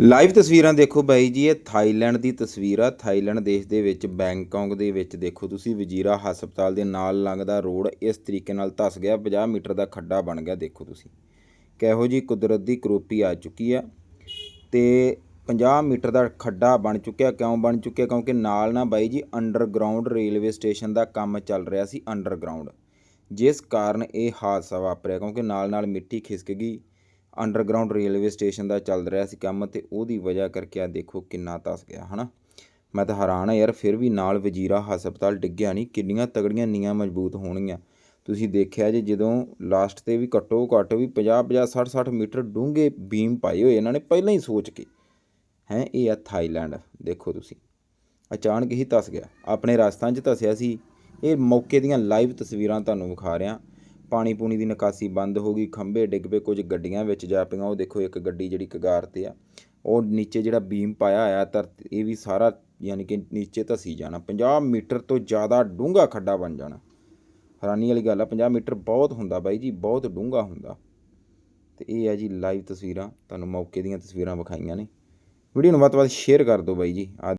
Live ਤਸਵੀਰਾਂ ਦੇਖੋ ਬਾਈ ਜੀ, ਇਹ ਥਾਈਲੈਂਡ ਦੀ ਤਸਵੀਰ ਆ। ਥਾਈਲੈਂਡ ਦੇਸ਼ ਦੇ ਵਿੱਚ ਬੈਂਕਾਕ ਦੇ ਵਿੱਚ ਦੇਖੋ ਤੁਸੀਂ, ਵਜੀਰਾ ਹਸਪਤਾਲ ਦੇ ਨਾਲ ਲੰਘਦਾ ਰੋਡ ਇਸ ਤਰੀਕੇ ਨਾਲ ਧਸ ਗਿਆ 50 ਮੀਟਰ ਦਾ ਖੱਡਾ ਬਣ ਗਿਆ, ਦੇਖੋ ਤੁਸੀਂ। ਕਿਹੋ ਜੀ ਕੁਦਰਤ ਦੀ ਕਰੋਪੀ ਆ ਚੁੱਕੀ ਆ। ਤੇ 50 ਮੀਟਰ ਦਾ ਖੱਡਾ ਬਣ ਚੁੱਕਿਆ। ਕਿਉਂ ਬਣ ਚੁੱਕਿਆ? ਕਿਉਂਕਿ ਨਾਲ ਨਾ ਬਾਈ ਜੀ, ਅੰਡਰਗਰਾਉਂਡ ਰੇਲਵੇ ਸਟੇਸ਼ਨ ਦਾ ਕੰਮ ਚੱਲ ਰਿਹਾ ਸੀ, ਅੰਡਰਗਰਾਉਂਡ। ਜਿਸ ਕਾਰਨ ਇਹ ਹਾਦਸਾ ਵਾਪਰਿਆ, ਕਿਉਂਕਿ ਨਾਲ ਨਾਲ ਮਿੱਟੀ ਖਿਸਕ ਗਈ। ਅੰਡਰਗਰਾਉਂਡ ਰੇਲਵੇ ਸਟੇਸ਼ਨ ਦਾ ਚੱਲ ਰਿਹਾ ਸੀ ਕੰਮ ਤੇ ਉਹਦੀ ਵਜ੍ਹਾ ਕਰਕੇ ਆ ਦੇਖੋ ਕਿੰਨਾ ਤਸ ਗਿਆ, ਹਨਾ? ਮੈਂ ਤਾਂ ਹੈਰਾਨ ਆ ਯਾਰ, ਫਿਰ ਵੀ ਨਾਲ ਵਜੀਰਾ ਹਸਪਤਾਲ ਡਿੱਗਿਆ ਨਹੀਂ ਕਿੰਨੀਆਂ ਤਗੜੀਆਂ ਨੀਆਂ ਮਜ਼ਬੂਤ ਹੋਣਗੀਆਂ। ਤੁਸੀਂ ਦੇਖਿਆ ਜੇ ਜਦੋਂ ਲਾਸਟ ਤੇ ਵੀ ਘੱਟੋ ਘੱਟ ਵੀ 50 50 60 60 ਮੀਟਰ ਡੂੰਘੇ ਬੀਮ ਪਾਏ ਹੋਏ ਇਹਨਾਂ ਨੇ, ਪਹਿਲਾਂ ਹੀ ਸੋਚ ਕੇ। ਹੈ, ਇਹ ਆ ਥਾਈਲੈਂਡ, ਦੇਖੋ ਤੁਸੀਂ। ਅਚਾਨਕ ਹੀ ਧਸ ਗਿਆ। ਆਪਣੇ ਰਾਜਸਥਾਨ 'ਚ ਧਸਿਆ ਸੀ। ਇਹ ਮੌਕੇ ਦੀਆਂ ਲਾਈਵ ਤਸਵੀਰਾਂ ਤੁਹਾਨੂੰ ਵਿਖਾ ਰਿਹਾ। ਪਾਣੀ ਪੂਣੀ ਦੀ ਨਿਕਾਸੀ ਬੰਦ ਹੋ ਗਈ, ਖੰਭੇ ਡਿੱਗ ਪਏ, ਕੁਝ ਗੱਡੀਆਂ ਵਿੱਚ ਜਾ ਪਈਆਂ। ਉਹ ਦੇਖੋ, ਇੱਕ ਗੱਡੀ ਜਿਹੜੀ ਕਗਾਰ ਤੇ ਆ। ਉਹ ਨੀਚੇ ਜਿਹੜਾ ਬੀਮ ਪਾਇਆ ਆ ਧਰਤੀ, ਇਹ ਵੀ ਸਾਰਾ ਯਾਨੀ ਕਿ ਨੀਚੇ ਧਸੀ ਜਾਣਾ। 50 ਮੀਟਰ ਤੋਂ ਜ਼ਿਆਦਾ ਡੂੰਘਾ ਖੱਡਾ ਬਣ ਜਾਣਾ। ਹੈਰਾਨੀ ਵਾਲੀ ਗੱਲ ਆ 50 ਮੀਟਰ ਬਹੁਤ ਹੁੰਦਾ ਬਾਈ ਜੀ, ਬਹੁਤ ਡੂੰਘਾ ਹੁੰਦਾ। ਤੇ ਇਹ ਹੈ ਜੀ ਲਾਈਵ ਤਸਵੀਰਾਂ। ਤੁਹਾਨੂੰ ਮੌਕੇ ਦੀਆਂ ਤਸਵੀਰਾਂ ਵਿਖਾਈਆਂ ਨੇ। ਵੀਡੀਓ ਨੂੰ ਵੱਧ ਤੋਂ ਵੱਧ ਸ਼ੇਅਰ ਕਰ ਦਿਓ ਬਾਈ ਜੀ। ਆਹ